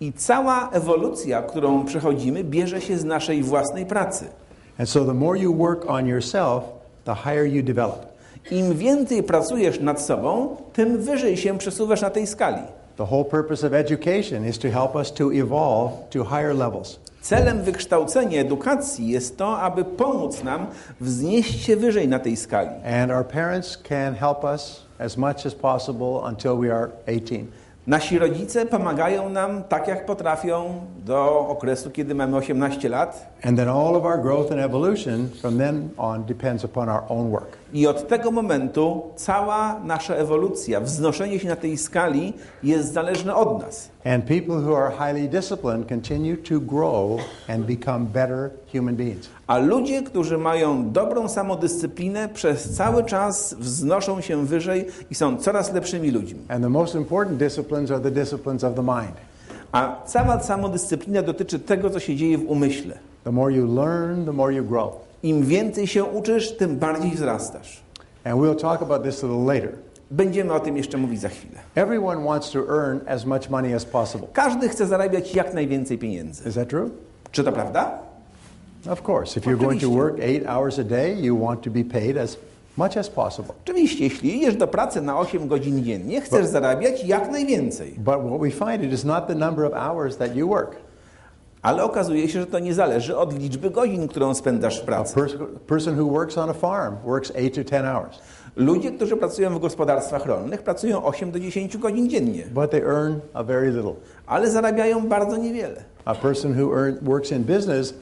I cała ewolucja, którą przechodzimy, bierze się z naszej własnej pracy. And so the more you work on yourself, the higher you develop. Im więcej pracujesz nad sobą, tym wyżej się przesuwasz na tej skali. The whole purpose of education is to help us to evolve to higher levels. Celem wykształcenia edukacji jest to, aby pomóc nam wznieść się wyżej na tej skali. And our parents can help us as much as possible until we are 18. Nasi rodzice pomagają nam tak, jak potrafią, do okresu, kiedy mamy 18 lat. And then all of our growth and evolution from then on depends upon our own work. I od tego momentu cała nasza ewolucja, wznoszenie się na tej skali jest zależne od nas. And people who are highly disciplined continue to grow and become better human beings. A ludzie, którzy mają dobrą samodyscyplinę, przez cały czas wznoszą się wyżej i są coraz lepszymi ludźmi. And the most important disciplines are the disciplines of the mind. A cała samodyscyplina dotyczy tego, co się dzieje w umyśle. The more you learn, the more you grow. Im więcej się uczysz, tym bardziej wzrastasz. And we'll talk about this a little later. Będziemy o tym jeszcze mówić za chwilę. Everyone wants to earn as much money as possible. Każdy chce zarabiać jak najwięcej pieniędzy. Is that true? Czy to prawda? Of course. If you're going to work eight hours a day, you want to be paid as much as possible. Oczywiście, jeśli idziesz do pracy na 8 godzin dziennie, chcesz zarabiać jak najwięcej. But what we find it is not the number of hours that you work. Ale okazuje się, że to nie zależy od liczby godzin, którą spędzasz w pracy. Ludzie, którzy pracują w gospodarstwach rolnych, pracują 8 do 10 godzin dziennie, but they earn a very little. ale zarabiają bardzo niewiele. A person who earn, works in business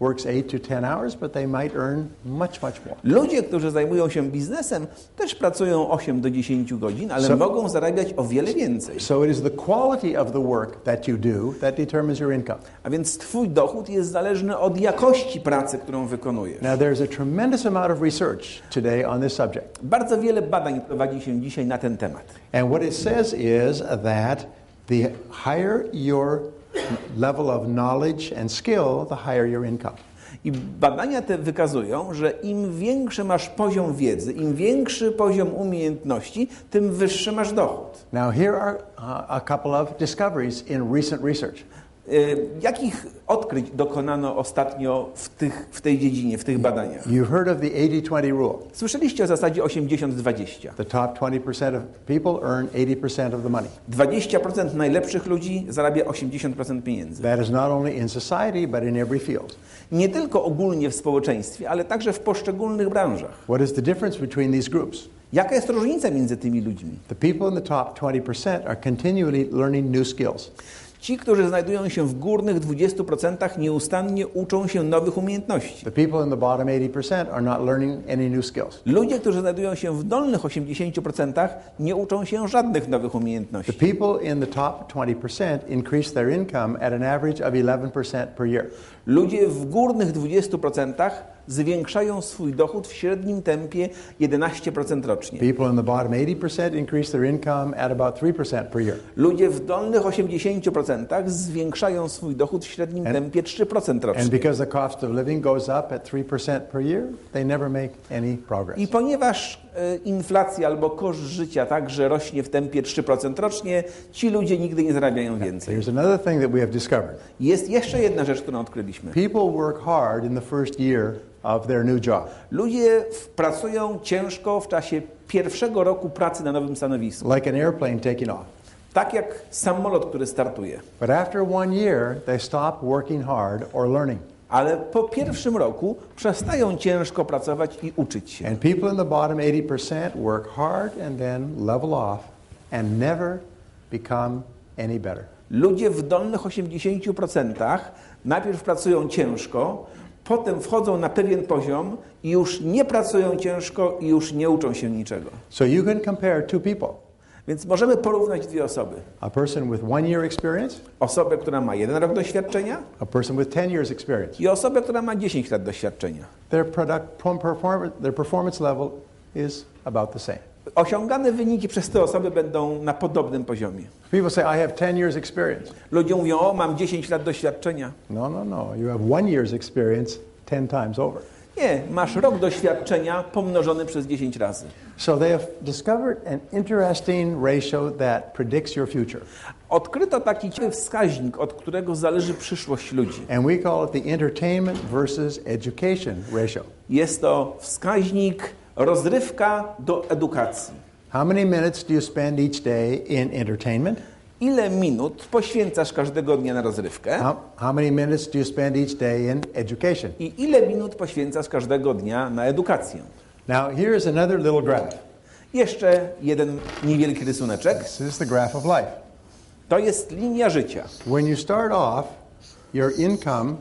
works eight to ten hours, but they might earn much, much more. Ludzie, którzy zajmują się biznesem, też pracują 8 do 10 godzin, ale So- mogą zarabiać o wiele więcej. So it is the quality of the work that you do that determines your income. A więc Twój dochód jest zależny od jakości pracy, którą wykonujesz. Now, there's a tremendous amount of research today on this subject. Bardzo wiele badań prowadzi się dzisiaj na ten temat. And what it says is that the higher your level of knowledge and skill, the higher your income. I badania te wykazują, że im większy masz poziom wiedzy, im większy poziom umiejętności, tym wyższy masz dochód. Now, here are uh, a couple of discoveries in recent research. Y, Jakich odkryć dokonano ostatnio w, tych, w tej dziedzinie, w tych badaniach? You've heard of the 80 20 rule. Słyszeliście o zasadzie 80-20. The top 20% of people earn 80% of the money. 20% najlepszych ludzi zarabia 80% pieniędzy. That is not only in society, but in every field. Nie tylko ogólnie w społeczeństwie, ale także w poszczególnych branżach. What is the difference between these groups? Jaka jest różnica między tymi ludźmi? The people in the top 20% are continually learning new skills. Ci, którzy znajdują się w górnych 20% nieustannie uczą się nowych umiejętności. The people in the bottom 80% are not learning any new skills. Ludzie, którzy znajdują się w dolnych 80% nie uczą się żadnych nowych The umiejętności. people in the top 20% increase their income at an average of 11% per year. Ludzie w górnych 20% zwiększają swój dochód w średnim tempie 11% rocznie. People in the bottom 80% increase their income at about 3% per year. Ludzie w dolnych 80% zwiększają swój dochód w średnim tempie 3% And rocznie. because the cost of living goes up at 3% per year, they never make any progress. I ponieważ e, inflacja albo koszt życia także rośnie w tempie 3% rocznie, ci ludzie nigdy nie zarabiają więcej. Here's another thing that we have discovered. Jest jeszcze jedna rzecz, którą odkryliśmy. People work hard in the first year of their new job. Ludzie pracują ciężko w czasie pierwszego roku pracy na nowym stanowisku. like an airplane taking off. Tak jak samolot, który startuje. But after one year, they stop working hard or learning. Ale po pierwszym roku przestają ciężko pracować i uczyć się. And people in the bottom 80% work hard and then level off and never become any better. Ludzie w dolnych 80% najpierw pracują ciężko, potem wchodzą na pewien poziom i już nie pracują ciężko i już nie uczą się niczego. So you can compare two people Więc możemy porównać dwie osoby. a person with one year experience, Osobę, która ma jeden rok doświadczenia a person with 10 years experience. i osobę, która ma 10 lat doświadczenia. Their, product, perform, their performance level is about the same. Osiągane wyniki przez te osoby będą na podobnym poziomie. People say, I have 10 years experience. Ludzie mówią, o mam 10 lat doświadczenia. No, no, no. You have one year's experience 10 times over. Nie, masz rok doświadczenia pomnożony przez 10 razy. So they have discovered an interesting ratio that predicts your future. Odkryto taki ciekawy wskaźnik, od którego zależy przyszłość ludzi. And we call it the entertainment versus education ratio. Jest to wskaźnik rozrywka do edukacji. How many minutes do you spend each day in entertainment? Ile minut poświęcasz każdego dnia na rozrywkę How, how many minutes do you spend each day in education? i ile minut poświęcasz każdego dnia na edukację? Now, here's another little graph. Jeszcze jeden niewielki rysuneczek. This is the graph of life. To jest linia życia. When you start off, your income,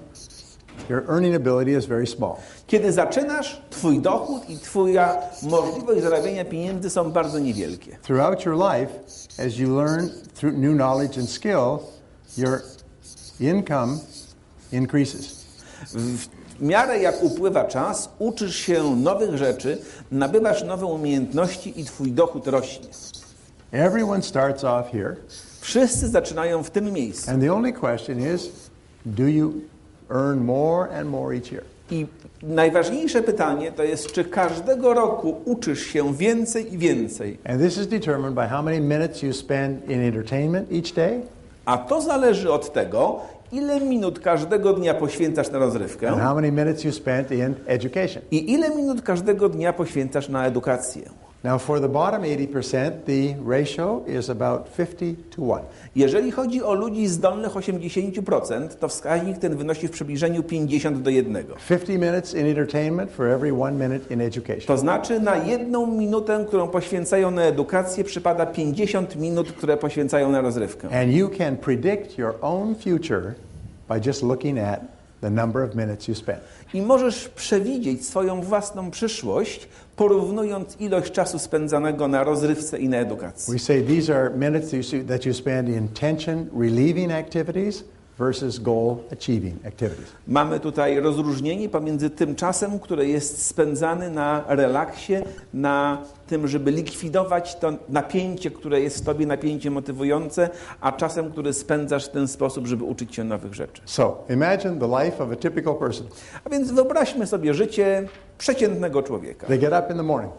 your earning ability is very small. Kiedy zaczynasz, twój dochód i twoja możliwość zarabiania pieniędzy są bardzo niewielkie. Throughout your life, as you learn through new knowledge and skill, your income increases. W miarę jak upływa czas, uczysz się nowych rzeczy, nabywasz nowe umiejętności i twój dochód rośnie. Everyone starts off here, Wszyscy zaczynają w tym miejscu. and the only question is do you earn more and more each year? I najważniejsze pytanie to jest, czy każdego roku uczysz się więcej i więcej. And this is determined by how many minutes you spend in entertainment each day A to zależy od tego, ile minut każdego dnia poświęcasz na rozrywkę and how many minutes you spent in education. i ile minut każdego dnia poświęcasz na edukację. Now, for the bottom 80%, the ratio is about 50 to 1. Jeżeli chodzi o ludzi zdolnych 80%, to wskaźnik ten wynosi w przybliżeniu 50 do 1. 50 minutes in entertainment for every one minute in education. To znaczy na jedną minutę, którą poświęcają na edukację, przypada 50 minut, które poświęcają na rozrywkę. And you can predict your own future by just looking at the number of minutes you spend. I możesz przewidzieć swoją własną przyszłość, porównując ilość czasu spędzanego na rozrywce i na edukacji. We say these are minutes that you, spend in tension relieving activities versus goal achieving activities. Mamy tutaj rozróżnienie pomiędzy tym czasem, który jest spędzany na relaksie, na tym, żeby likwidować to napięcie, które jest w tobie, napięcie motywujące, a czasem, który spędzasz w ten sposób, żeby uczyć się nowych rzeczy. So imagine the life of a typical person. A więc wyobraźmy sobie życie przeciętnego człowieka. They get up in the morning.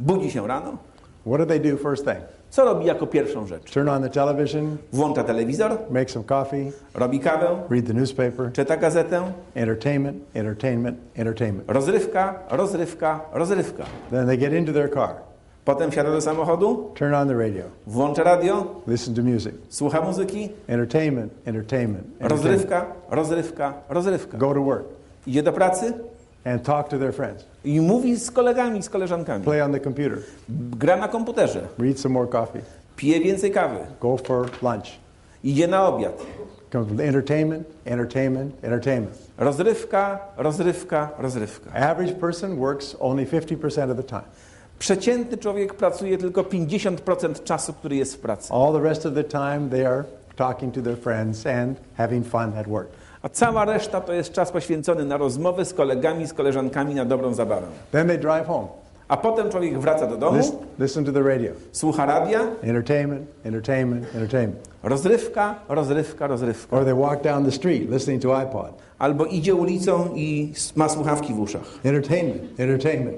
Budzi się rano. What do they do first thing? Co robi jako pierwszą rzecz? Turn on the television, Włącza telewizor, make some coffee, robi kawę, read the newspaper, czyta gazetę, entertainment, entertainment, entertainment. rozrywka, rozrywka, rozrywka. Then they get into their car, Potem wsiada do samochodu, turn on the radio, włącza radio, listen to music, słucha muzyki, entertainment, entertainment, entertainment. rozrywka, rozrywka, rozrywka. Go to work Idzie do pracy and talk to their friends, i mówi z kolegami, z koleżankami. play on the computer, Gra na komputerze, read some more coffee, pije więcej kawy, go for lunch. idzie na obiad. Entertainment, entertainment, entertainment. Rozrywka, rozrywka, rozrywka. Average person works only 50% of the time. Przeciętny człowiek pracuje tylko 50% czasu, który jest w pracy. All the rest of the time they are talking to their friends and having fun at work. A cała reszta to jest czas poświęcony na rozmowy z kolegami, z koleżankami, na dobrą zabawę. Then they drive home, A potem człowiek wraca do domu, listen to the radio. słucha radia, Entertainment, entertainment, entertainment. rozrywka, rozrywka, rozrywka. Or they walk down the street listening to iPod. Albo idzie ulicą i ma słuchawki w uszach. Entertainment, entertainment.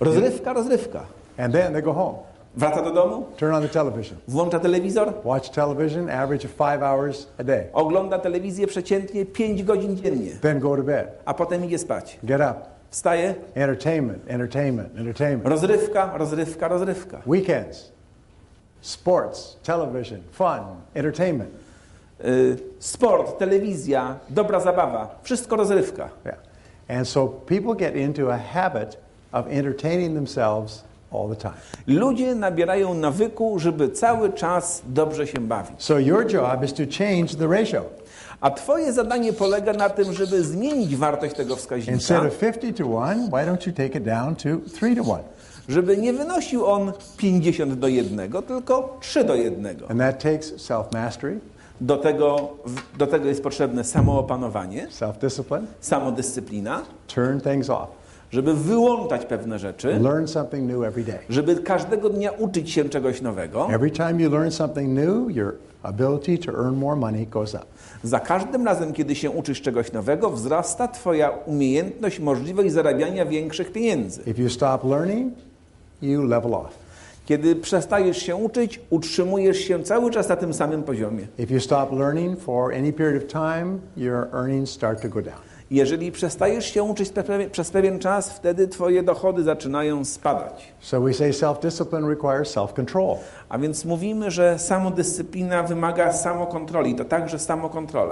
Rozrywka, rozrywka. And then they go home, Wraca do domu, turn on the television, włącza telewizor, watch television, average of five hours a day. ogląda telewizję przeciętnie 5 godzin dziennie, Then go to bed, a potem idzie spać. get up, Wstaje, entertainment, entertainment, entertainment. rozrywka, rozrywka, rozrywka. Weekends, sports, television, fun, entertainment. Y, Sport, telewizja, dobra zabawa, wszystko rozrywka. Yeah. And so people get into a habit of entertaining themselves. Ludzie nabierają nawyku, żeby cały czas dobrze się bawić. So your job is to change the ratio. A twoje zadanie polega na tym, żeby zmienić wartość tego Instead wskaźnika, of 50 to 1, why don't you take it down to 3 to 1? żeby nie wynosił on 50 do 1, tylko 3 do 1. And that takes self mastery, Do tego, do tego jest potrzebne samoopanowanie, self discipline, samodyscyplina, turn things off, żeby wyłączać pewne rzeczy, learn something new every day. żeby każdego dnia uczyć się czegoś nowego. Every time you learn something new, your ability to earn more money goes up. Za każdym razem, kiedy się uczysz czegoś nowego, wzrasta Twoja umiejętność, możliwość zarabiania większych pieniędzy. If you stop learning, you level off. Kiedy przestajesz się uczyć, utrzymujesz się cały czas na tym samym poziomie. If you stop learning for any period of time, your earnings start to go down. Jeżeli przestajesz się uczyć przez pewien czas, wtedy Twoje dochody zaczynają spadać. So we say self discipline requires self control. A więc mówimy, że samodyscyplina wymaga samokontroli, to także samokontrola.